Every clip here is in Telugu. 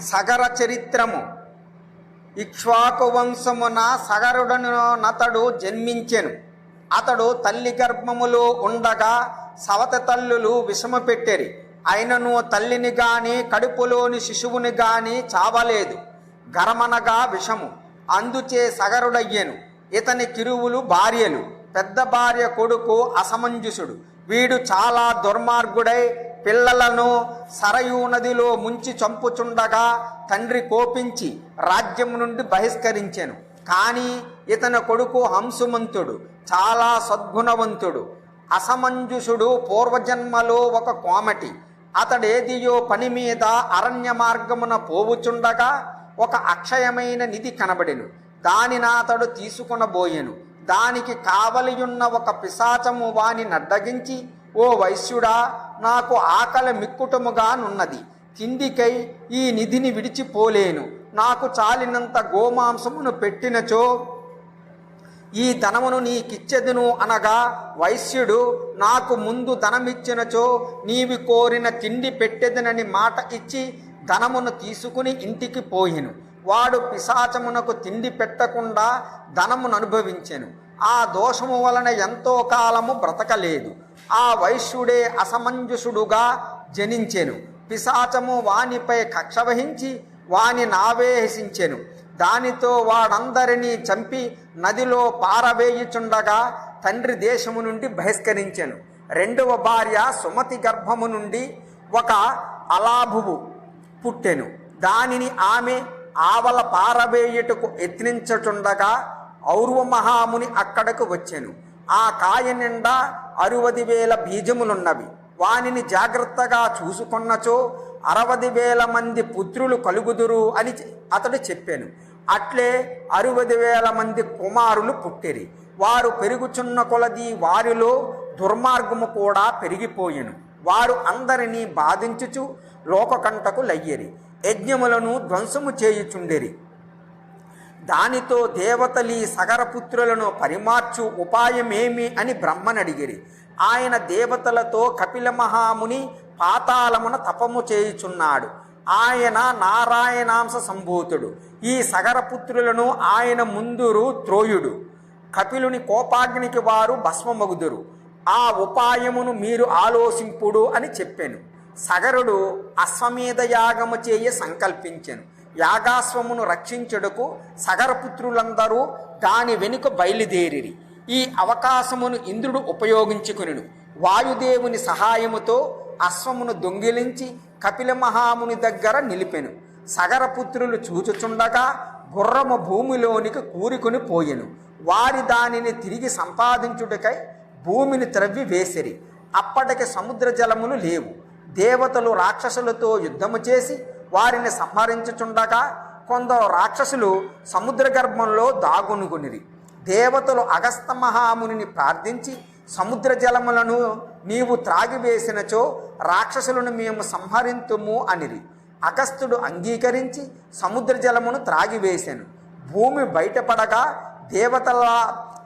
సగర చరిత్రము. ఇక్ష్వాకు వంశమున సగరుడను నతడు జన్మించెను. అతడు తల్లి గర్భములో ఉండగా సవత తల్లులు విషము పెట్టెరి అయినను తల్లిని గాని కడుపులోని శిశువుని గాని చావలేదు. గరమనగా విషము. అందుచే సగరుడయ్యెను. ఇతని కిరువులు భార్యలు. పెద్ద భార్య కొడుకు అసమంజసుడు వీడు చాలా దుర్మార్గుడై పిల్లలను సరయూ నదిలో ముంచి చంపుచుండగా తండ్రి కోపించి రాజ్యం నుండి బహిష్కరించెను. కానీ ఇతని కొడుకు హంసుమంతుడు చాలా సద్గుణవంతుడు అసమంజుషుడు పూర్వజన్మలో ఒక కోమటి. అతడేదియో పని మీద అరణ్య మార్గమున పోవుచుండగా ఒక అక్షయమైన నిధి కనబడెను. దానినాతడు తీసుకొనబోయెను. దానికి కావలియున్న ఒక పిశాచము వాని నడ్డగించి ఓ వైశ్యుడా నాకు ఆకలి మిక్కుటముగానున్నది తిండికై ఈ నిధిని విడిచిపోలేను. నాకు చాలినంత గోమాంసమును పెట్టినచో ఈ ధనమును నీకిచ్చెదను అనగా వైశ్యుడు నాకు ముందు ధనమిచ్చినచో నీవి కోరిన తిండి పెట్టెదనని మాట ఇచ్చి ధనమును తీసుకుని ఇంటికి పోయెను. వాడు పిశాచమునకు తిండి పెట్టకుండా ధనమును అనుభవించెను. ఆ దోషము వలన ఎంతో కాలము బ్రతకలేదు. ఆ వైశ్యుడే అసమంజసుడుగా జనించెను. పిశాచము వానిపై కక్ష వహించి వాని నావేహించెను. దానితో వాడందరినీ చంపి నదిలో పారవేయుచుండగా తండ్రి దేశము నుండి బహిష్కరించెను. రెండవ భార్య సుమతి గర్భము నుండి ఒక అలాభువు పుట్టెను. దానిని ఆమె ఆవల పారవేయుటకు యత్నించుచుండగా ఔర్వ మహాముని అక్కడకు వచ్చెను. ఆ కాయ నిండా అరవది వేల బీజములున్నవి. వానిని జాగ్రత్తగా చూసుకున్నచో అరవది వేల మంది పుత్రులు కలుగుదురు అని అతడు చెప్పాను. అట్లే అరవది వేల మంది కుమారులు పుట్టిరి. వారు పెరుగుచున్న కొలది వారిలో దుర్మార్గము కూడా పెరిగిపోయెను. వారు అందరినీ బాధించుచు లోకకంటకు లయ్యరి. యజ్ఞములను ధ్వంసము చేయుచుండెరి. దానితో దేవతలి సగరపుత్రులను పరిమార్చు ఉపాయమేమి అని బ్రహ్మనడిగిరి. ఆయన దేవతలతో కపిల మహాముని పాతాళమున తపము చేయుచున్నాడు. ఆయన నారాయణాంశ సంభూతుడు. ఈ సగరపుత్రులను ఆయన ముందురు త్రోయుడు. కపిలుని కోపాగ్నికి వారు భస్మమగుదురు. ఆ ఉపాయమును మీరు ఆలోచింపుడు అని చెప్పాను. సగరుడు అశ్వమేధ యాగము చేయ సంకల్పించెను. యాగాశ్వమును రక్షించుటకు సగరపుత్రులందరూ దాని వెనుక బయలుదేరిరి. ఈ అవకాశమును ఇంద్రుడు ఉపయోగించుకునుడు వాయుదేవుని సహాయముతో అశ్వమును దొంగిలించి కపిల మహాముని దగ్గర నిలిపెను. సగరపుత్రులు చూచుచుండగా గుర్రము భూమిలోనికి కూరుకుని పోయెను. వారి దానిని తిరిగి సంపాదించుటకై భూమిని త్రవ్వి వేసిరి. అప్పటికి సముద్ర జలములు లేవు. దేవతలు రాక్షసులతో యుద్ధము చేసి వారిని సంహరించుచుండగా కొందరు రాక్షసులు సముద్ర గర్భంలో దాగునుగునిరి. దేవతలు అగస్త మహామునిని ప్రార్థించి సముద్ర జలములను నీవు త్రాగివేసినచో రాక్షసులను మేము సంహరింతుము అనిరి. అగస్త్యుడు అంగీకరించి సముద్ర జలమును త్రాగివేశాను భూమి బయటపడగా దేవతల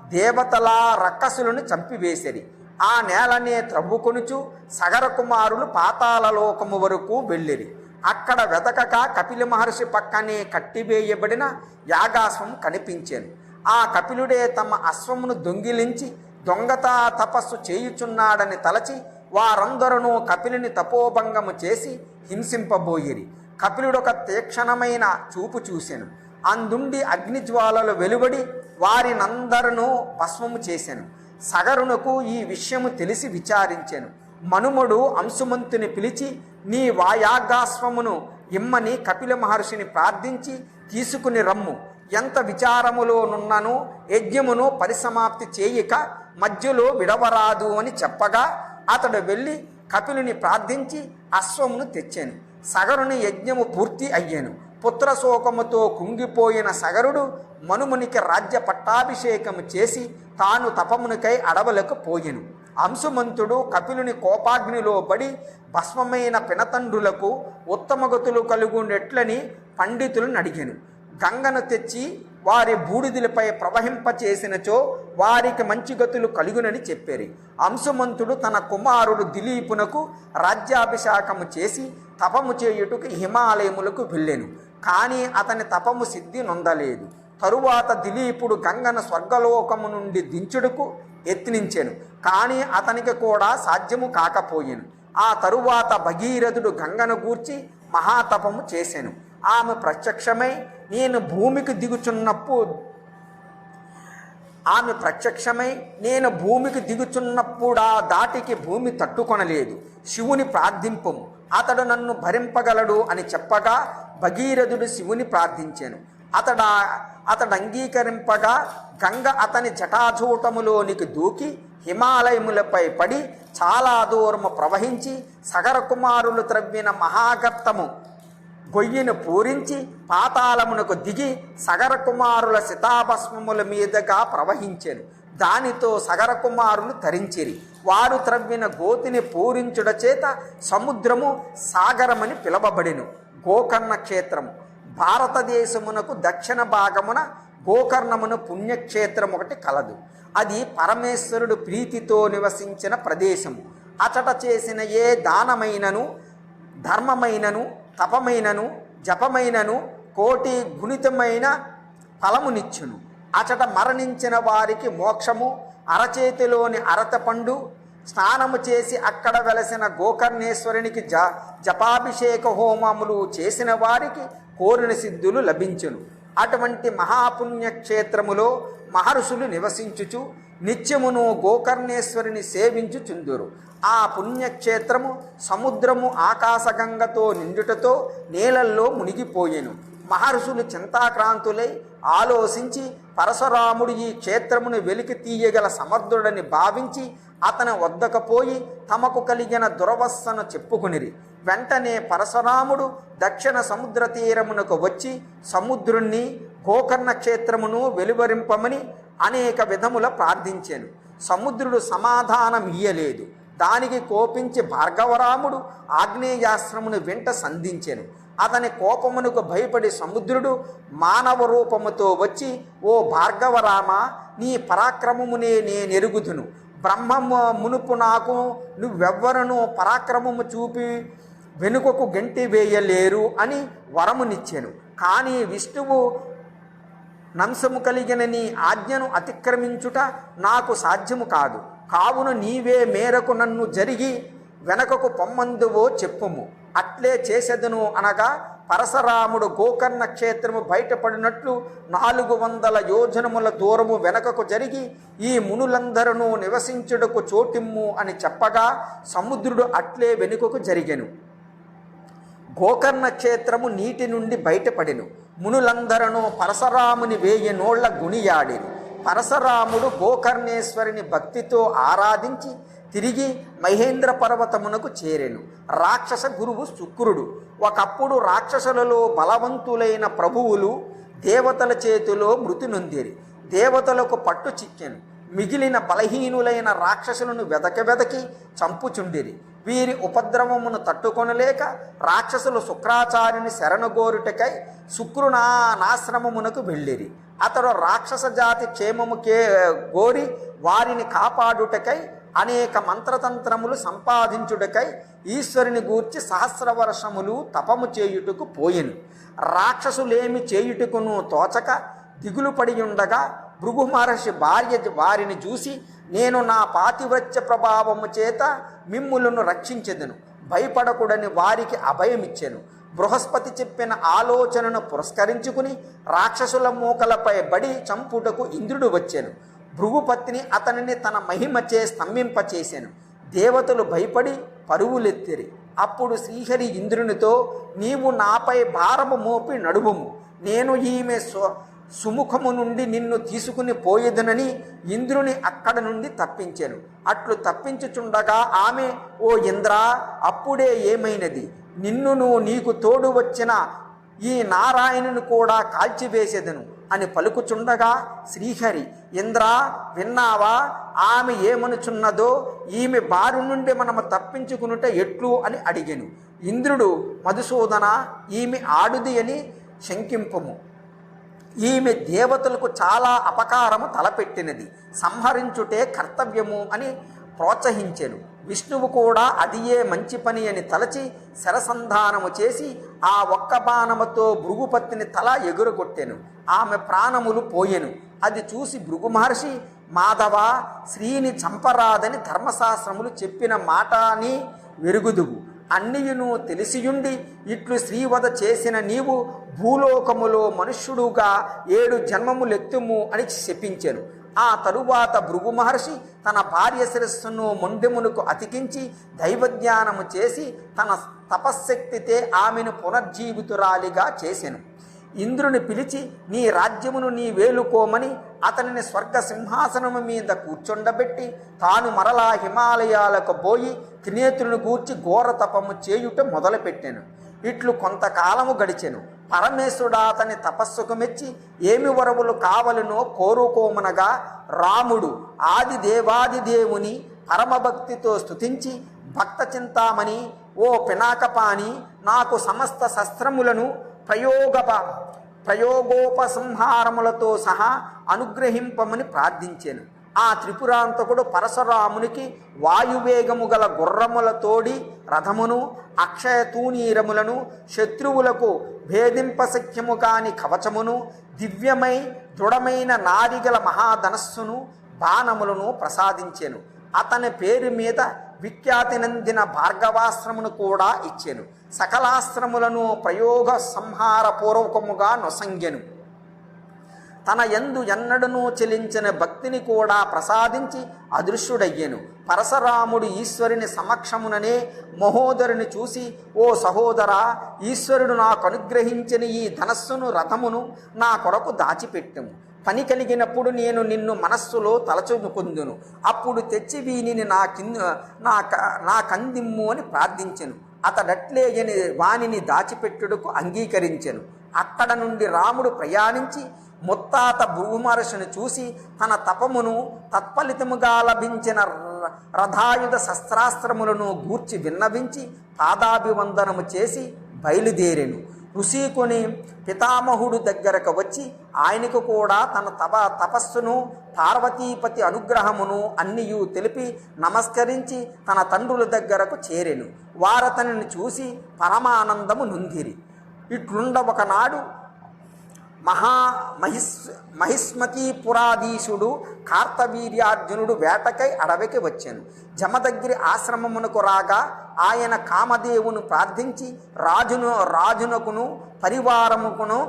దేవతల రక్కసులను చంపివేసిరి. ఆ నేలనే త్రవ్వుకొనుచు సగర కుమారులు పాతాళలోకము వరకు వెళ్ళిరి. అక్కడ వెతకక కపిల మహర్షి పక్కనే కట్టివేయబడిన యాగాశ్వం కనిపించాను. ఆ కపిలుడే తమ అశ్వమును దొంగిలించి దొంగత తపస్సు చేయుచున్నాడని తలచి వారందరూ కపిలుని తపోభంగము చేసి హింసింపబోయిరి. కపిలుడొక తీక్షణమైన చూపు చూశాను అందుండి అగ్నిజ్వాలలు వెలువడి వారినందరను భస్మము చేశాను సగరునకు ఈ విషయము తెలిసి విచారించాను. మనుమడు అంశుమంతుని పిలిచి నీ వాయాగాస్వమును ఇమ్మని కపిల మహర్షిని ప్రార్థించి తీసుకుని రమ్ము. ఎంత విచారములో నున్నను యజ్ఞమును పరిసమాప్తి చేయక మధ్యలో విడవరాదు అని చెప్పగా అతడు వెళ్ళి కపిలుని ప్రార్థించి అశ్వమును తెచ్చాను. సగరుని యజ్ఞము పూర్తి అయ్యాను. పుత్రశోకముతో కుంగిపోయిన సగరుడు మనుమునికి రాజ్య పట్టాభిషేకము చేసి తాను తపమునికై అడవులకు పోయెను. అంశుమంతుడు కపిలుని కోపాగ్నిలో పడి భస్మమైన పినతండ్రులకు ఉత్తమగతులు కలుగునెట్లని పండితులను అడిగాను గంగను తెచ్చి వారి బూడిదిలపై ప్రవహింపచేసినచో వారికి మంచి గతులు కలుగునని చెప్పారు. అంశుమంతుడు తన కుమారుడు దిలీపునకు రాజ్యాభిషేకము చేసి తపము చేయుటకు హిమాలయములకు వెళ్ళాను. కానీ అతని తపము సిద్ధి నొందలేదు. తరువాత దిలీపుడు గంగను స్వర్గలోకము నుండి దించుడుకు యత్నించెను. కానీ అతనికి కూడా సాధ్యము కాకపోయెను. ఆ తరువాత భగీరథుడు గంగను గూర్చి మహాతపము చేశాను ఆమె ప్రత్యక్షమై నేను భూమికి దిగుచున్నప్పుడు ఆమె ప్రత్యక్షమై నేను భూమికి దిగుచున్నప్పుడా దాటికి భూమి తట్టుకొనలేదు. శివుని ప్రార్థింపము. అతడు నన్ను భరింపగలడు అని చెప్పగా భగీరథుడు శివుని ప్రార్థించాను. అతడ అతడు అంగీకరింపగా గంగ అతని జటాజూటములోనికి దూకి హిమాలయములపై పడి చాలా దూరము ప్రవహించి సగర కుమారులు త్రవ్విన మహాగర్తము గొయ్యిను పూరించి పాతాళమునకు దిగి సగర కుమారుల శితాభస్మముల మీదుగా ప్రవహించెను. దానితో సగర కుమారులు తరించిరి. వారు త్రవ్విన గోతిని పూరించుట చేత సముద్రము సాగరమని పిలవబడిను. గోకర్ణ క్షేత్రము. భారతదేశమునకు దక్షిణ భాగమున గోకర్ణమును పుణ్యక్షేత్రం ఒకటి కలదు. అది పరమేశ్వరుడు ప్రీతితో నివసించిన ప్రదేశము. అచట చేసిన ఏ దానమైనను ధర్మమైనను తపమైనను జపమైనను కోటి గుణితమైన ఫలమునిచ్చును. అచట మరణించిన వారికి మోక్షము అరచేతిలోని అరతపండు స్నానము చేసి అక్కడ వెలసిన గోకర్ణేశ్వరునికి జ జపాభిషేక హోమములు చేసిన వారికి కోరిన సిద్ధులు లభించును. అటువంటి మహాపుణ్యక్షేత్రములో మహర్షులు నివసించుచు నిత్యమును గోకర్ణేశ్వరిని సేవించుచుందురు ఆ పుణ్యక్షేత్రము సముద్రము ఆకాశగంగతో నిండుటతో నీళ్ళల్లో మునిగిపోయెను. మహర్షులు చింతాక్రాంతులై ఆలోచించి పరశురాముడు ఈ క్షేత్రమును వెలికి తీయగల సమర్థుడని భావించి అతని వద్దకపోయి తమకు కలిగిన దురవస్థను చెప్పుకునిరి. వెంటనే పరశురాముడు దక్షిణ సముద్ర తీరమునకు వచ్చి సముద్రుణ్ణి గోకర్ణ క్షేత్రమును వెలువరింపమని అనేక విధముల ప్రార్థించాను. సముద్రుడు సమాధానం ఇయ్యలేదు దానికి కోపించి భార్గవరాముడు ఆగ్నేయాశ్రమును వెంట సంధించెను. అతని కోపమునకు భయపడి సముద్రుడు మానవ రూపముతో వచ్చి ఓ భార్గవరామ నీ పరాక్రమమునే నేనెరుగుదును. బ్రహ్మము మునుపు నాకు నువ్వెవ్వరను పరాక్రమము చూపి వెనుకకు గంటి వేయలేరు అని వరమునిచ్చాను. కానీ విష్ణువు నంశము కలిగిన నీ ఆజ్ఞను అతిక్రమించుట నాకు సాధ్యము కాదు. కావున నీవే మేరకు నన్ను జరిగి వెనకకు పొమ్మందువో చెప్పుము. అట్లే చేసెదను అనగా పరశరాముడు గోకర్ణ క్షేత్రము బయటపడినట్లు నాలుగు వందల యోజనముల దూరము వెనకకు జరిగి ఈ మునులందరూ నివసించుటకు చోటిమ్ము అని చెప్పగా సముద్రుడు అట్లే వెనుకకు జరిగెను. గోకర్ణ క్షేత్రము నీటి నుండి బయటపడెను. మునులందరను పరశరాముని వేయి నోళ్ళ గుణియాడిరి. పరశరాముడు గోకర్ణేశ్వరిని భక్తితో ఆరాధించి తిరిగి మహేంద్ర పర్వతమునకు చేరెను. రాక్షస గురువు శుక్రుడు. ఒకప్పుడు రాక్షసులలో బలవంతులైన ప్రభువులు దేవతల చేతిలో మృతి నొందిరి. దేవతలకు పట్టు చిక్కెను. మిగిలిన బలహీనులైన రాక్షసులను వెదక వెదకి చంపుచుండిరి. వీరి ఉపద్రవమును తట్టుకొనలేక రాక్షసులు శుక్రాచార్యుని శరణగోరుటకై శుక్రునానాశ్రమమునకు వెళ్ళిరి. అతడు రాక్షస జాతి క్షేమము కే గోరి వారిని కాపాడుటకై అనేక మంత్రతంత్రములు సంపాదించుటకై ఈశ్వరుని గూర్చి సహస్రవర్షములు తపము చేయుటకు పోయిను. రాక్షసులేమి చేయుటకును తోచక దిగులు పడి ఉండగా భృగు మహర్షి భార్య వారిని చూసి నేను నా పాతివ్రత్య ప్రభావము చేత మిమ్ములను రక్షించెదను. భయపడకూడని వారికి అభయమిచ్చాను. బృహస్పతి చెప్పిన ఆలోచనను పురస్కరించుకుని రాక్షసుల మూకలపై బడి చంపుటకు ఇంద్రుడు వచ్చాను. భృగుపత్ని అతనిని తన మహిమచే స్తంభింపచేశాను దేవతలు భయపడి పరువులెత్తిరి. అప్పుడు శ్రీహరి ఇంద్రునితో నీవు నాపై భారము మోపి నడువుము. నేను ఈమె స్వ సుముఖము నుండి నిన్ను తీసుకుని పోయేదనని ఇంద్రుని అక్కడ నుండి తప్పించాను. అట్లు తప్పించుచుండగా ఆమె ఓ ఇంద్ర అప్పుడే ఏమైనది? నిన్నును నీకు తోడు వచ్చిన ఈ నారాయణుని కూడా కాల్చివేసేదను. అని పలుకుచుండగా శ్రీహరి ఇంద్ర విన్నావా? ఆమె ఏమనుచున్నదో ఈమె బారి నుండి మనము తప్పించుకునుట ఎట్లు? అని అడిగాను. ఇంద్రుడు మధుసూదన ఈమె ఆడుది అని శంకింపము. ఈమె దేవతలకు చాలా అపకారము తలపెట్టినది. సంహరించుటే కర్తవ్యము అని ప్రోత్సహించెను. విష్ణువు కూడా అదియే మంచి పని అని తలచి శరసంధానము చేసి ఆ ఒక్క బాణముతో భృగుపత్తిని తల ఎగురగొట్టెను. ఆమె ప్రాణములు పోయెను. అది చూసి భృగు మహర్షి మాధవ శ్రీని చంపరాదని ధర్మశాస్త్రములు చెప్పిన మాట అని వెరుగుదువు. అన్నియును తెలిసియుండి ఇట్లు శ్రీవధ చేసిన నీవు భూలోకములో మనుష్యుడుగా ఏడు జన్మములెత్తుము అని శపించాను. ఆ తరువాత భృగు మహర్షి తన భార్య శిరస్సును మొండెమునకు అతికించి దైవజ్ఞానము చేసి తన తపశ్శక్తితే ఆమెను పునర్జీవితురాలిగా చేసెను. ఇంద్రుని పిలిచి నీ రాజ్యమును నీ వేలుకోమని అతనిని స్వర్గ సింహాసనము మీద కూర్చుండబెట్టి తాను మరలా హిమాలయాలకు పోయి త్రినేత్రుని గూర్చి ఘోర తపము చేయుట మొదలుపెట్టాను. ఇట్లు కొంతకాలము గడిచెను. పరమేశ్వరుడు అతని తపస్సుకు మెచ్చి ఏమి వరవులు కావలనో కోరుకోమనగా రాముడు ఆది దేవాది దేవుని పరమభక్తితో స్తుతించి భక్త చింతామణి ఓ పినాకపాని నాకు సమస్త శస్త్రములను ప్రయోగ ప్రయోగోపసంహారములతో సహా అనుగ్రహింపమని ప్రార్థించాను. ఆ త్రిపురాంతకుడు పరశురామునికి వాయువేగము గల గుర్రములతోడి రథమును అక్షయ తూనీరములను శత్రువులకు భేదింపశక్యము కాని కవచమును దివ్యమై దృఢమైన నారిగల మహాధనస్సును బాణములను ప్రసాదించెను. అతని పేరు మీద విఖ్యాతి నందిన భార్గవాశ్రమును కూడా ఇచ్చాను. సకలాస్త్రములను ప్రయోగ సంహార పూర్వకముగా నొసంగెను. తన యందు ఎన్నడనూ చెలించిన భక్తిని కూడా ప్రసాదించి అదృశ్యుడయ్యెను. పరశురాముడు ఈశ్వరుని సమక్షముననే మహోదరుని చూసి ఓ సహోదరా ఈశ్వరుడు నాకు అనుగ్రహించిన ఈ ధనస్సును రథమును నా కొరకు దాచిపెట్టము. పని కలిగినప్పుడు నేను నిన్ను మనస్సులో తలచుకుందును. అప్పుడు తెచ్చి వీనిని నా కింద నా క- నా కందిమ్ము అని ప్రార్థించెను. అతడట్లే వాణిని వానిని దాచిపెట్టుటకు అంగీకరించెను. అక్కడ నుండి రాముడు ప్రయాణించి ముత్తాత భూమహర్షిని చూసి తన తపమును తత్ఫలితముగా లభించిన ర- రథాయుధ శస్త్రాస్త్రములను గూర్చి విన్నవించి పాదాభివందనము చేసి బయలుదేరెను. ఋషికుని పితామహుడు దగ్గరకు వచ్చి ఆయనకు కూడా తన తప తపస్సును పార్వతీపతి అనుగ్రహమును అన్నియు తెలిపి నమస్కరించి తన తండ్రుల దగ్గరకు చేరెను. వారతనిని చూసి పరమానందము నుందిరి. ఇట్లుండ ఒకనాడు మహా మహిస్ మహిస్మతీపురాధీశుడు కార్తవీర్యార్జునుడు వేటకై అడవికి వచ్చాను. జమదగ్గిరి ఆశ్రమమునకు రాగా ఆయన కామదేవును ప్రార్థించి రాజును రాజునకును పరివారముకును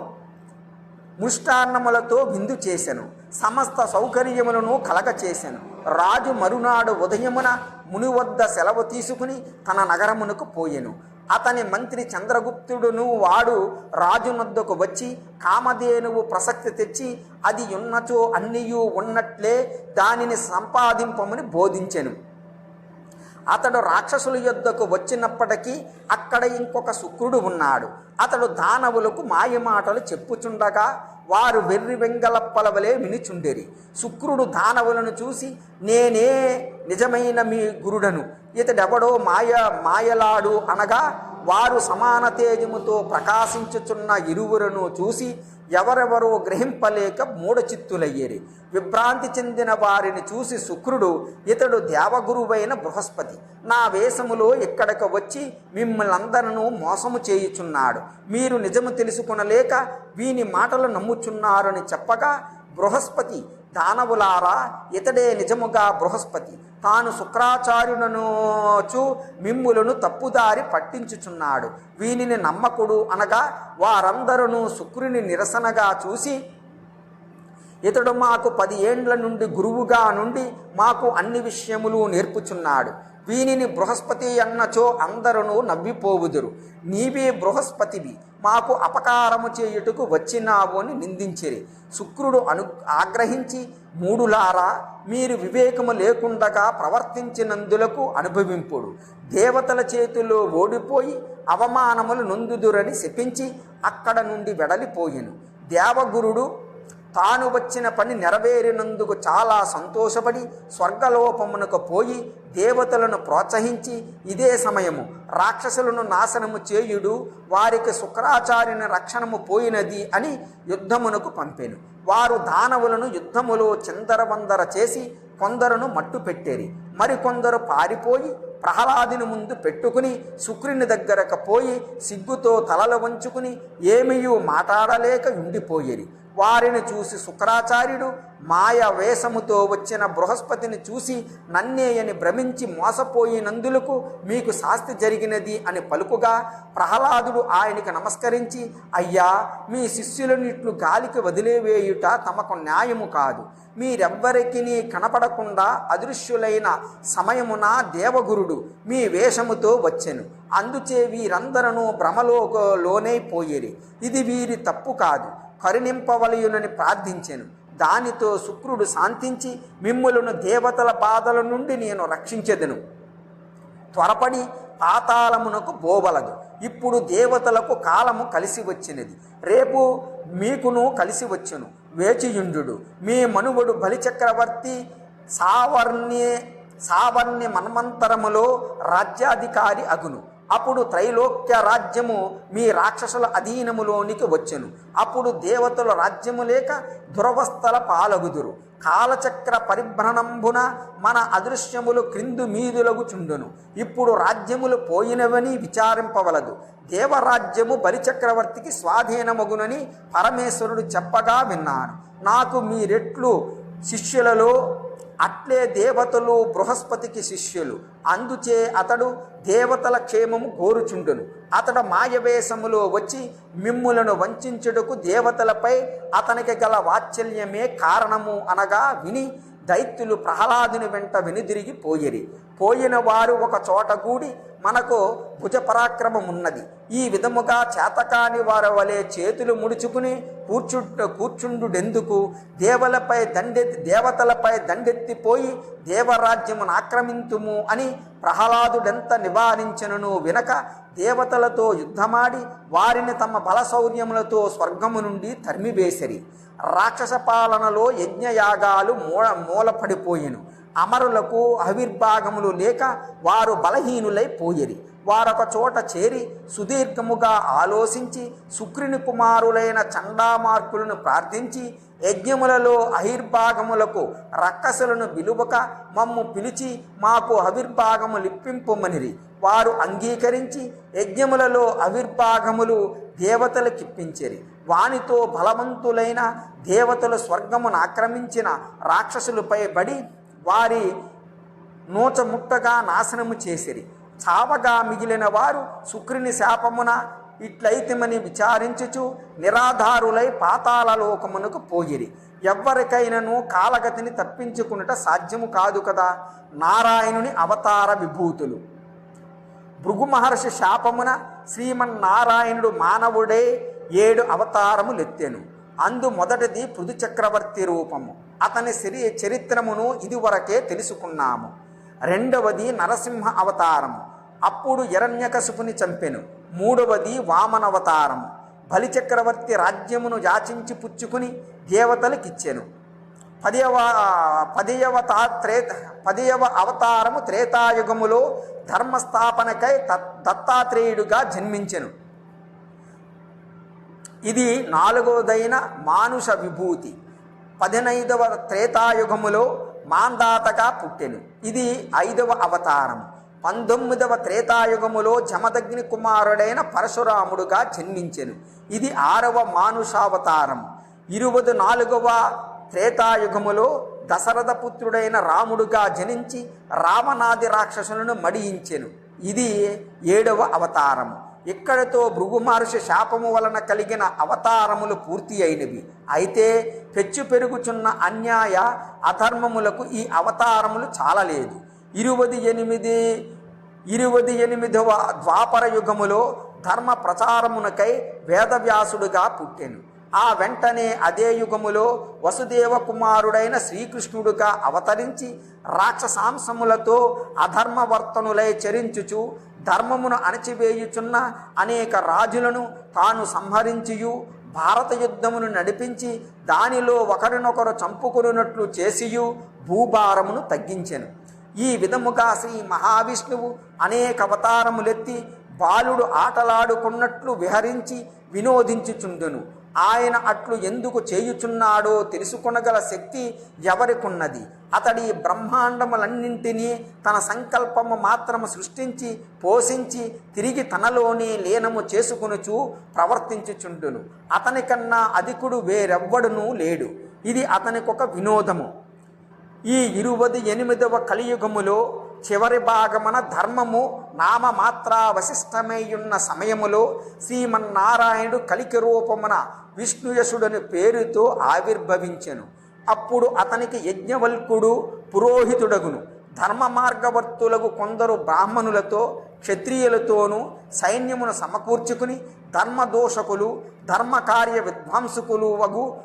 ముష్టాన్నములతో విందు చేశాను సమస్త సౌకర్యములను కలగ చేశాను రాజు మరునాడు ఉదయమున ముని వద్ద సెలవు తీసుకుని తన నగరమునకు పోయెను. అతని మంత్రి చంద్రగుప్తుడును వాడు రాజునొద్దకు వచ్చి కామధేనువు ప్రసక్తి తెచ్చి అది ఉన్నచో అన్నియూ ఉన్నట్లే దానిని సంపాదింపమని బోధించెను. అతడు రాక్షసుల యొద్దకు వచ్చినప్పటికీ అక్కడ ఇంకొక శుక్రుడు ఉన్నాడు. అతడు దానవులకు మాయమాటలు చెప్పుచుండగా వారు వెర్రి వెంగళప్పల వలె వినిచుండెరి. శుక్రుడు దానవులను చూసి నేనే నిజమైన మీ గురుడను. ఇతడెవడో మాయ మాయలాడు అనగా వారు సమాన తేజముతో ప్రకాశించుచున్న ఇరువులను చూసి ఎవరెవరో గ్రహింపలేక మూఢచిత్తులయ్యేరి. విభ్రాంతి చెందిన వారిని చూసి శుక్రుడు ఇతడు దేవగురువైన బృహస్పతి. నా వేషములో ఇక్కడికి వచ్చి మిమ్మల్ని అందరూ మోసము చేయుచున్నాడు. మీరు నిజము తెలుసుకునలేక వీని మాటలు నమ్ముచున్నారని చెప్పగా బృహస్పతి దానవులారా ఇతడే నిజముగా బృహస్పతి. తాను శుక్రాచార్యులనుచు మిమ్ములను తప్పుదారి పట్టించుచున్నాడు. వీనిని నమ్మకుడు అనగా వారందరూ శుక్రుని నిరసనగా చూసి ఇతడు మాకు పది ఏండ్ల నుండి గురువుగా నుండి మాకు అన్ని విషయములు నేర్పుచున్నాడు. వీనిని బృహస్పతి అన్నచో అందరూ నవ్విపోవుదురు. నీవే బృహస్పతివి మాకు అపకారము చేయుటకు వచ్చినావు అని నిందించిరి. శుక్రుడు అను ఆగ్రహించి మూడులారా మీరు వివేకము లేకుండగా ప్రవర్తించినందులకు అనుభవింపుడు. దేవతల చేతిలో ఓడిపోయి అవమానములు నొందుదురని శపించి అక్కడ నుండి వెడలిపోయెను. దేవగురుడు తాను వచ్చిన పని నెరవేరినందుకు చాలా సంతోషపడి స్వర్గలోపమునకు పోయి దేవతలను ప్రోత్సహించి ఇదే సమయము రాక్షసులను నాశనము చేయుడు వారికి శుక్రాచార్యుని రక్షణము పోయినది అని యుద్ధమునకు పంపెను. వారు దానవులను యుద్ధములో చిందరవందర చేసి కొందరును మట్టు పెట్టేరి. మరికొందరు పారిపోయి ప్రహ్లాదిని ముందు పెట్టుకుని శుక్రుని దగ్గరకు పోయి సిగ్గుతో తలలు వంచుకుని ఏమీయూ మాట్లాడలేక ఉండిపోయేది వారిని చూసి శుక్రాచార్యుడు మాయ వేషముతో వచ్చిన బృహస్పతిని చూసి నన్నేయని భ్రమించి మోసపోయినందులకు మీకు శాస్తి జరిగినది అని పలుకుగా ప్రహ్లాదుడు ఆయనకి నమస్కరించి అయ్యా మీ శిష్యులనిట్లు గాలికి వదిలివేయుట తమకు న్యాయము కాదు. మీరెవ్వరికి కనపడకుండా అదృశ్యులైన సమయమున దేవగురుడు మీ వేషముతో వచ్చెను. అందుచే వీరందరూ భ్రమలోనే పోయేరి. ఇది వీరి తప్పు కాదు. కరుణింపవలయునని ప్రార్థించాను. దానితో శుక్రుడు శాంతించి మిమ్ములను దేవతల బాధల నుండి నేను రక్షించెదను. త్వరపడి పాతాళమునకు బోవలదు ఇప్పుడు దేవతలకు కాలము కలిసి వచ్చినది. రేపు మీకును కలిసి వచ్చును. వేచియుండు మీ మనువుడు బలిచక్రవర్తి సావర్ణ్యే సావర్ణ్య మన్మంతరములో రాజ్యాధికారి అగును. అప్పుడు త్రైలోక్య రాజ్యము మీ రాక్షసుల అధీనములోనికి వచ్చెను. అప్పుడు దేవతల రాజ్యము లేక దురవస్థల పాలగుదురు. కాలచక్ర పరిభ్రణంబున మన అదృశ్యములు క్రిందు మీదులగుచుండును. ఇప్పుడు రాజ్యములు పోయినవని విచారింపవలదు. దేవరాజ్యము బలిచక్రవర్తికి స్వాధీనమగునని పరమేశ్వరుడు చెప్పగా విన్నాను. నాకు మీరెట్లు శిష్యులలో అట్లే దేవతలు బృహస్పతికి శిష్యులు. అందుచే అతడు దేవతల క్షేమము కోరుచుండును. అతడు మాయవేషములో వచ్చి మిమ్ములను వంచుటకు దేవతలపై అతనికి గల వాత్సల్యమే కారణము అనగా విని దైత్యులు ప్రహ్లాదుని వెంట వెనుదిరిగి పోయిరి. పోయిన వారు ఒక చోట కూడి మనకు భుజపరాక్రమం ఉన్నది ఈ విధముగా చేతకాని వారి వలె చేతులు ముడుచుకుని కూర్చు కూర్చుండుడెందుకు? దేవలపై దండెత్తి దేవతలపై దండెత్తిపోయి దేవరాజ్యమును ఆక్రమింతుము అని ప్రహ్లాదుడెంత నివారించను వినక దేవతలతో యుద్ధమాడి వారిని తమ బలశౌర్యములతో స్వర్గము నుండి తరిమివేసిరి. రాక్షస పాలనలో యజ్ఞయాగాలు మూల మూలపడిపోయెను. అమరులకు ఆవిర్భాగములు లేక వారు బలహీనులై పోయిరి. వారొక చోట చేరి సుదీర్ఘముగా ఆలోచించి శుక్రుని కుమారులైన చండామార్కులను ప్రార్థించి యజ్ఞములలో అహిర్భాగములకు రక్కసులను విలువక మమ్ము పిలిచి మాకు అవిర్భాగము లిప్పింపమనిరి. వారు అంగీకరించి యజ్ఞములలో అవిర్భాగములు దేవతలకిప్పించరి. వానితో బలవంతులైన దేవతలు స్వర్గమును ఆక్రమించిన రాక్షసులపై బడి వారి నూచముట్టగా నాశనము చేసిరి. చావగా మిగిలిన వారు శుక్రుని శాపమున ఇట్లయితమని విచారించుచు నిరాధారులై పాతాల లోకమునకు పోయిరి. ఎవ్వరికైనను కాలగతిని తప్పించుకునుట సాధ్యము కాదు కదా? నారాయణుని అవతార విభూతులు. భృగు మహర్షి శాపమున శ్రీమన్నారాయణుడు మానవుడే ఏడు అవతారములెత్తెను. అందు మొదటిది పృథు చక్రవర్తి రూపము. అతని శరీ చరిత్రమును ఇదివరకే తెలుసుకున్నాము. రెండవది నరసింహ అవతారము. అప్పుడు ఎరణ్యకశుపుని చంపెను. మూడవది వామనవతారము. బలిచక్రవర్తి రాజ్యమును యాచించి పుచ్చుకుని దేవతలకిచ్చెను. పదియవ పదియవ త్రే త్రేత అవతారము త్రేతాయుగములో ధర్మస్థాపనకై దత్తాత్రేయుడుగా జన్మించెను. ఇది నాలుగవదైన మానుష విభూతి. పదినైదవ త్రేతాయుగములో మాందాతగా పుట్టెను. ఇది ఐదవ అవతారం. పంతొమ్మిదవ త్రేతాయుగములో జమదగ్ని కుమారుడైన పరశురాముడుగా జన్మించెను. ఇది ఆరవ మానుషావతారం. ఇరువది నాలుగవ త్రేతాయుగములో దశరథ పుత్రుడైన రాముడుగా జనించి రావణాది రాక్షసులను మడియించెను. ఇది ఏడవ అవతారము. ఇక్కడతో భృగు మహర్షి శాపము వలన కలిగిన అవతారములు పూర్తి అయినవి. అయితే పెచ్చు పెరుగుచున్న అన్యాయ అధర్మములకు ఈ అవతారములు చాలలేదు. ఇరువది ఎనిమిది ఇరువది ఎనిమిదవ ద్వాపర యుగములో ధర్మ ప్రచారమునకై వేదవ్యాసుడుగా పుట్టెను. ఆ వెంటనే అదే యుగములో వసుదేవ కుమారుడైన శ్రీకృష్ణుడుగా అవతరించి రాక్షసాంశములతో అధర్మవర్తనులై చరించుచు ధర్మమును అణచివేయుచున్న అనేక రాజులను తాను సంహరించియు భారత యుద్ధమును నడిపించి దానిలో ఒకరినొకరు చంపుకున్నట్లు చేసియు భూభారమును తగ్గించెను. ఈ విధముగా శ్రీ మహావిష్ణువు అనేక అవతారములెత్తి బాలుడు ఆటలాడుకున్నట్లు విహరించి వినోదించుచుండును. ఆయన అట్లు ఎందుకు చేయుచున్నాడో తెలుసుకొనగల శక్తి ఎవరికున్నది? అతడి బ్రహ్మాండములన్నింటినీ తన సంకల్పము మాత్రము సృష్టించి పోషించి తిరిగి తనలోనే లీనము చేసుకునుచు ప్రవర్తించుచుండును. అతనికన్నా అధికుడు వేరెవ్వడునూ లేడు. ఇది అతనికొక వినోదము. ఈ ఇరువది ఎనిమిదవ కలియుగములో చివరి భాగమున ధర్మము నామమాత్రావశిష్టమైయున్న సమయములో శ్రీమన్నారాయణుడు కలికి రూపమున విష్ణుయసుడని పేరుతో ఆవిర్భవించెను. అప్పుడు అతనికి యజ్ఞవల్కుడు పురోహితుడగును. ధర్మ మార్గవర్తులకు కొందరు బ్రాహ్మణులతో క్షత్రియులతోనూ సైన్యమును సమకూర్చుకుని ధర్మదోషకులు ధర్మకార్య విద్వాంసుకులు వగు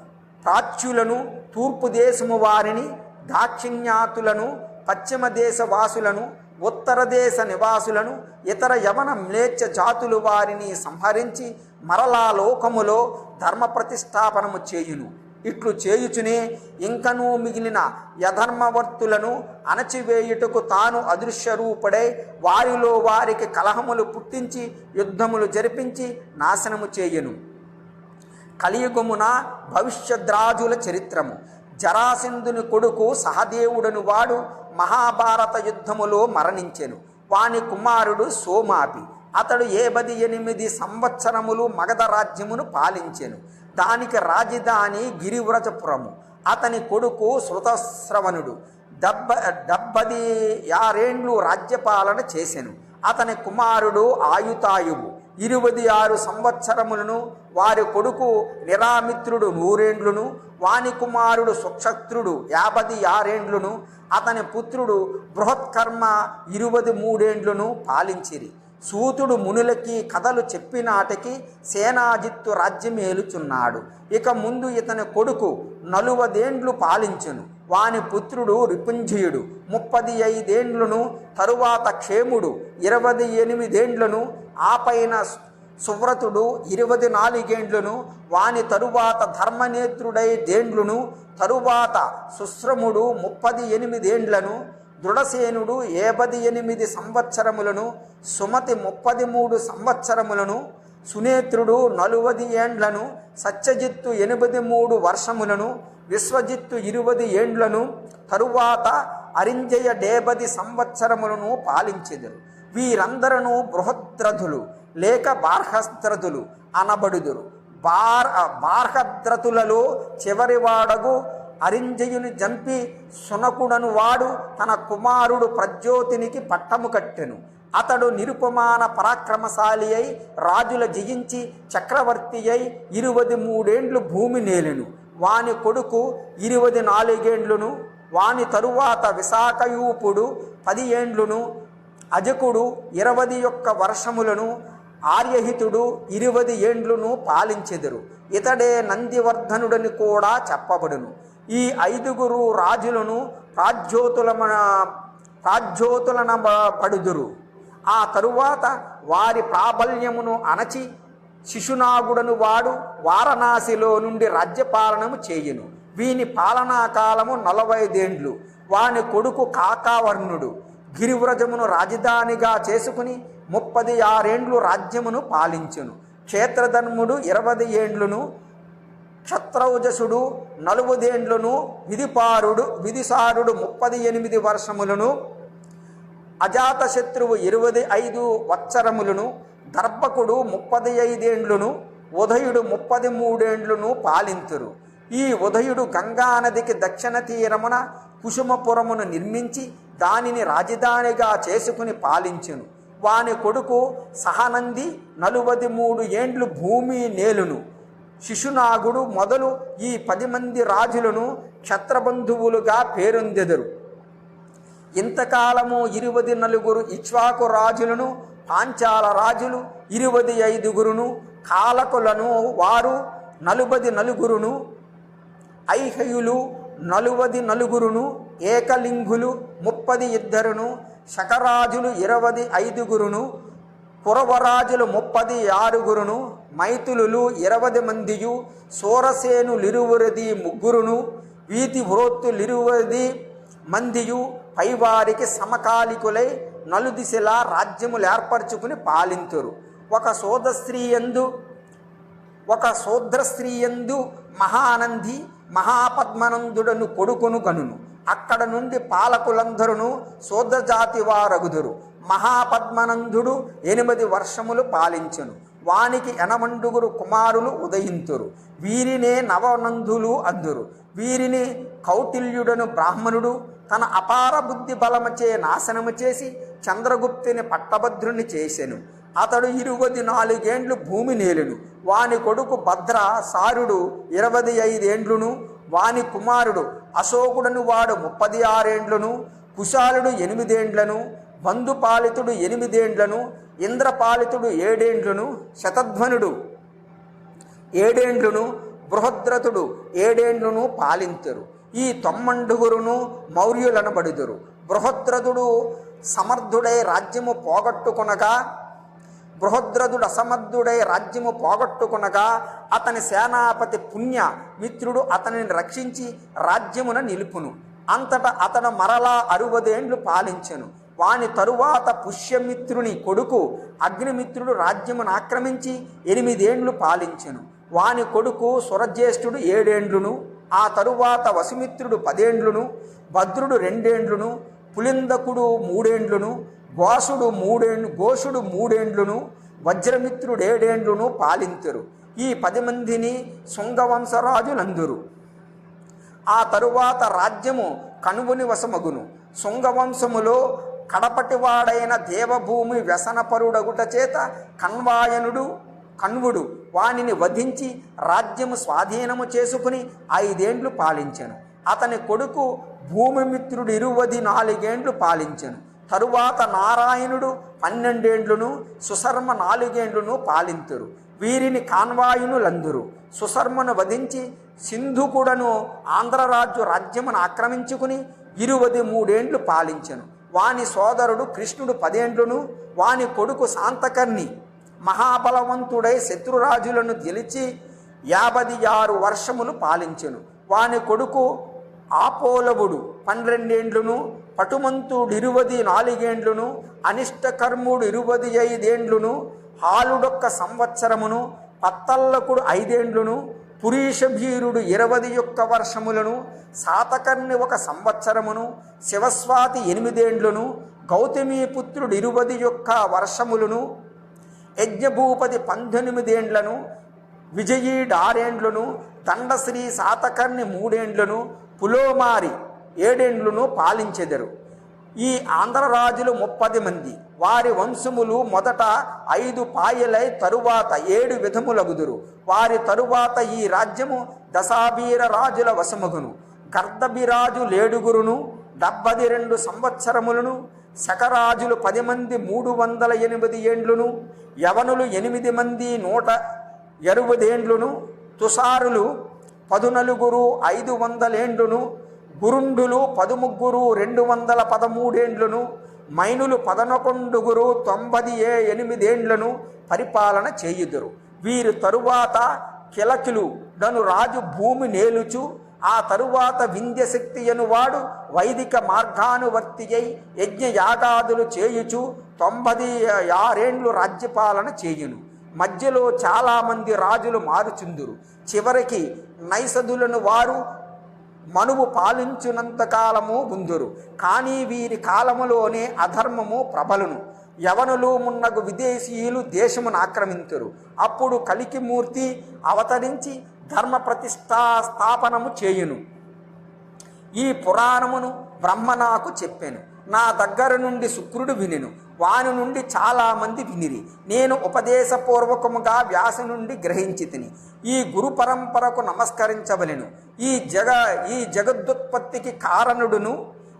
ప్రాచ్యులను తూర్పు దేశము వారిని దాక్షిణ్యాతులను పశ్చిమ దేశ వాసులను ఉత్తర దేశ నివాసులను ఇతర యవన మ్లేచ్ఛ జాతులు వారిని సంహరించి మరలా లోకములో ధర్మ ప్రతిష్టాపనము చేయును. ఇట్లు చేయుచునే ఇంకనూ మిగిలిన యధర్మవర్తులను అణచివేయుటకు తాను అదృశ్యరూపుడై వారిలో వారికి కలహములు పుట్టించి యుద్ధములు జరిపించి నాశనము చేయును. కలియుగమున భవిష్యద్రాజుల చరిత్రము. జరాసింధుని కొడుకు సహదేవుడను వాడు మహాభారత యుద్ధములో మరణించెను. వాని కుమారుడు సోమాపి. అతడు ఏబది ఎనిమిది సంవత్సరములు మగధ రాజ్యమును పాలించెను. దానికి రాజధాని గిరివ్రజపురము. అతని కొడుకు శృతశ్రవణుడు డెబ్బ డెబ్బది యారేండ్లు రాజ్యపాలన చేసెను. అతని కుమారుడు ఆయుతాయువు. ఇరువది ఆరు సంవత్సరములను వారి కొడుకు నిరామిత్రుడు నూరేండ్లును వాని కుమారుడు సుక్షత్రుడు యాభది ఆరేండ్లును అతని పుత్రుడు బృహత్కర్మ ఇరువది మూడేండ్లును పాలించిరి. సూతుడు మునులకి కథలు చెప్పినాటికి సేనాజిత్తు రాజ్యమేలుచున్నాడు. ఇక ముందు ఇతని కొడుకు నలువదేండ్లు పాలించును. వాని పుత్రుడు రిపుంజయుడు. ముప్పది ఐదేండ్లను తరువాత క్షేముడు. ఇరవై ఎనిమిదేండ్లను ఆ పైన సువ్రతుడు ఇరవై నాలుగేండ్లను వాని తరువాత ధర్మనేత్రుడై దేండ్లును తరువాత సుశ్రముడు ముప్పది ఎనిమిదేండ్లను దృఢసేనుడు ఏబది ఎనిమిది సంవత్సరములను సుమతి ముప్పది మూడు సంవత్సరములను సునేత్రుడు నలువది ఏండ్లను సత్యజిత్తు ఎనిమిది మూడు వర్షములను విశ్వజిత్తు ఇరువది ఏండ్లను తరువాత అరింజయ డేబది సంవత్సరములను పాలించెదరు. వీరందరూ బృహద్రథులు లేక బార్హస్ద్రథులు అనబడుదురు. బార్ బార్హద్రతులలో చివరివాడగు అరింజయుని జంపి సునకుడను వాడు తన కుమారుడు ప్రజ్యోతినికి పట్టము కట్టెను. అతడు నిరుపమాన పరాక్రమశాలి అయి రాజుల జయించి చక్రవర్తి అయి ఇరువది మూడేండ్లు భూమి నేలెను. వాని కొడుకు ఇరువది నాలుగేండ్లును వాని తరువాత విశాఖయూపుడు పది ఏండ్లును అజకుడు ఇరవది యొక్క వర్షములను ఆర్యహితుడు ఇరువది ఏండ్లును పాలించెదరు. ఇతడే నందివర్ధనుడని కూడా చెప్పబడును. ఈ ఐదుగురు రాజులను ప్రాజ్యోతులమ ప్రాజ్యోతులన పడుదురు ఆ తరువాత వారి ప్రాబల్యమును అణచి శిశునాగుడను వాడు వారణాసిలో నుండి రాజ్యపాలనము చేయును. వీని పాలనా కాలము నలభైదేండ్లు వాని కొడుకు కాకావర్ణుడు. గిరివ్రజమును రాజధానిగా చేసుకుని ముప్పది ఆరేండ్లు రాజ్యమును పాలించును. క్షేత్రధర్ముడు ఇరవై ఏండ్లును క్షత్రౌజసుడు నలువదేండ్లను విధిపారుడు విధిసారుడు ముప్పది ఎనిమిది వర్షములను అజాతశత్రువు ఇరవై ఐదు వత్సరములను దర్భకుడు ముప్పది ఐదేండ్లును ఉదయుడు ముప్పది మూడేండ్లును పాలింతురు. ఈ ఉదయుడు గంగానదికి దక్షిణ తీరమున కుసుమపురమును నిర్మించి దానిని రాజధానిగా చేసుకుని పాలించును. వాని కొడుకు సహనంది నలువది మూడు ఏండ్లు భూమి నేలును. శిశునాగుడు మొదలు ఈ పది మంది రాజులను క్షత్రబంధువులుగా పేరొందెదరు. ఇంతకాలము ఇరువది నలుగురు ఇక్ష్వాకు రాజులను పాంచాల రాజులు ఇరువది ఐదుగురును కాలకులను వారు నలుబది నలుగురును ఐహయులు నలువది నలుగురును ఏకలింగులు ముప్పది ఇద్దరును శకరాజులు ఇరవది ఐదుగురును పురవరాజులు ముప్పది ఆరుగురును మైతులు ఇరవది మందియు సూరసేనులిరువరది ముగ్గురును వీతి వృత్తులిరువది మందియు పైవారికి సమకాలికులై నలుదిశలా రాజ్యములు ఏర్పరచుకుని పాలింతురు. ఒక సోదస్త్రీయందు ఒక శూద్ర స్త్రీయందు మహానంది మహాపద్మనందుడను కొడుకును కనును. అక్కడ నుండి పాలకులందరూ శూద్రజాతి వారగుదురు మహాపద్మనందుడు ఎనిమిది వర్షములు పాలించెను. వానికి ఎనమండుగురు కుమారులు ఉదయింతురు. వీరినే నవనందులు అందురు. వీరిని కౌటిల్యుడను బ్రాహ్మణుడు తన అపార బుద్ధి బలమచే నాశనము చేసి చంద్రగుప్తుని పట్టభద్రుని చేసెను. అతడు ఇరువది నాలుగేండ్లు భూమి నేలును. వాని కొడుకు భద్ర సారుడు ఇరవై ఐదేండ్లును వాని కుమారుడు అశోకుడను వాడు ముప్పది ఆరేండ్లను కుశాలుడు ఎనిమిదేండ్లను బంధుపాలితుడు ఎనిమిదేండ్లను ఇంద్రపాలితుడు ఏడేండ్లను శతధ్వనుడు ఏడేండ్లను బృహద్రథుడు ఏడేండ్లను పాలింతురు ఈ తొమ్మండుగురును మౌర్యులనబడుదురు. బృహద్రథుడు సమర్థుడై రాజ్యము పోగొట్టుకొనగా బృహద్రథుడు అసమర్థుడై రాజ్యము పోగొట్టుకునగా అతని సేనాపతి పుణ్య మిత్రుడు అతనిని రక్షించి రాజ్యమున నిలుపును. అంతటా అతడు మరలా అరువదేండ్లు పాలించెను. వాని తరువాత పుష్యమిత్రుని కొడుకు అగ్నిమిత్రుడు రాజ్యమును ఆక్రమించి ఎనిమిదేండ్లు పాలించెను. వాని కొడుకు సురజ్యేష్ఠుడు ఏడేండ్లును ఆ తరువాత వసుమిత్రుడు పదేండ్లును భద్రుడు రెండేండ్లును పులిందకుడు మూడేండ్లును ఘోషుడు మూడేండ్లు ఘోషుడు మూడేండ్లును వజ్రమిత్రుడు ఏడేండ్లును పాలింతురు. ఈ పది మందిని శృంగవంశరాజులందురు ఆ తరువాత రాజ్యము కనువుని వశమగును. శృంగవంశములో కడపటివాడైన దేవభూమి వ్యసనపరుడగుట చేత కన్వాయనుడు కణ్వుడు వానిని వధించి రాజ్యము స్వాధీనము చేసుకుని ఐదేండ్లు పాలించెను. అతని కొడుకు భూమిమిత్రుడు ఇరువది నాలుగేండ్లు పాలించెను. తరువాత నారాయణుడు పన్నెండేండ్లును సుశర్మ నాలుగేండ్లును పాలింతురు. వీరిని కాన్వాయునులందురు. సుశర్మను వధించి సింధుకుడను ఆంధ్రరాజ్యు రాజ్యమును ఆక్రమించుకుని ఇరువది మూడేండ్లు పాలించెను. వాని సోదరుడు కృష్ణుడు పదేండ్లును వాని కొడుకు శాంతకర్ణి మహాబలవంతుడై శత్రురాజులను గెలిచి యాభై ఆరు వర్షములు పాలించెను. వాని కొడుకు ఆపోలవుడు పన్నెండేండ్లును పటుమంతుడు ఇరువది నాలుగేండ్లును అనిష్టకర్ముడు ఇరువది ఐదేండ్లును హాలుడొక్క సంవత్సరమును పత్తల్లకుడు ఐదేండ్లును పురీషభీరుడు ఇరవది యొక్క వర్షములను సాతకర్ణి ఒక సంవత్సరమును శివస్వాతి ఎనిమిదేండ్లును గౌతమీపుత్రుడు ఇరువది యొక్క వర్షములను యజ్ఞభూపతి పంతొమ్మిదేండ్లను విజయీడారేండ్లను దండశ్రీ సాతకర్ణి మూడేండ్లను పులోమారి ఏడేండ్లను పాలించెదరు. ఈ ఆంధ్రరాజులు ముప్పది మంది. వారి వంశములు మొదట ఐదు పాయలై తరువాత ఏడు విధములగుదురు. వారి తరువాత ఈ రాజ్యము దశాబీర రాజుల వశమగును. కర్దబిరాజు లేడుగురును డెబ్బది రెండు సంవత్సరములను శకరాజులు పది మంది మూడు వందల ఎనిమిది ఏండ్లును యవనులు ఎనిమిది మంది నూట ఎరువదేండ్లును తుషారులు పదునలుగురు ఐదు వందలేండ్లును గురుండులు పదుముగ్గురు రెండు వందల పదమూడేండ్లను మైనులు పదనొకొండుగురు తొంభది ఏ ఎనిమిదేండ్లను పరిపాలన చేయుదురు. వీరి తరువాత కిలకిలు నను రాజు భూమి నేలుచు ఆ తరువాత వింధ్యశక్తి వాడు వైదిక మార్గానువర్తి అయి యజ్ఞయాగాదులు చేయుచు తొంభది ఆరేండ్లు రాజ్యపాలన చేయును. మధ్యలో చాలామంది రాజులు మారుచుందురు. చివరికి నైసదులను వారు మనువు పాలించునంత కాలము ఉందురు. కానీ వీరి కాలములోనే అధర్మము ప్రబలును. యవనులు మున్నగు విదేశీయులు దేశమును ఆక్రమింతురు. అప్పుడు కలికిమూర్తి అవతరించి ధర్మ ప్రతిష్టా స్థాపనము చేయును. ఈ పురాణమును బ్రహ్మ నాకు చెప్పాను. నా దగ్గర నుండి శుక్రుడు వినిను. వాని నుండి చాలామంది వినిరి. నేను ఉపదేశపూర్వకముగా వ్యాస నుండి గ్రహించి తిని ఈ గురు పరంపరకు నమస్కరించవలెను. ఈ జగ ఈ జగదుత్పత్తికి కారణుడును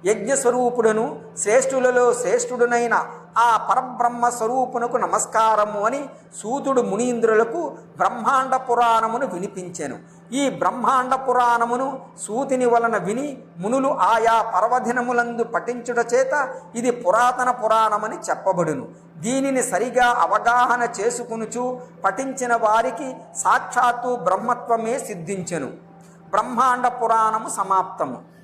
యజ్ఞస్వరూపుడను శ్రేష్ఠులలో శ్రేష్ఠుడునైన ఆ పరబ్రహ్మ స్వరూపునకు నమస్కారము అని సూతుడు మునీంద్రులకు బ్రహ్మాండ పురాణమును వినిపించెను. ఈ బ్రహ్మాండ పురాణమును సూతిని వలన విని మునులు ఆయా పర్వదినములందు పఠించుట చేత ఇది పురాతన పురాణమని చెప్పబడును. దీనిని సరిగా అవగాహన చేసుకునుచు పఠించిన వారికి సాక్షాత్తు బ్రహ్మత్వమే సిద్ధించెను. బ్రహ్మాండ పురాణము సమాప్తము.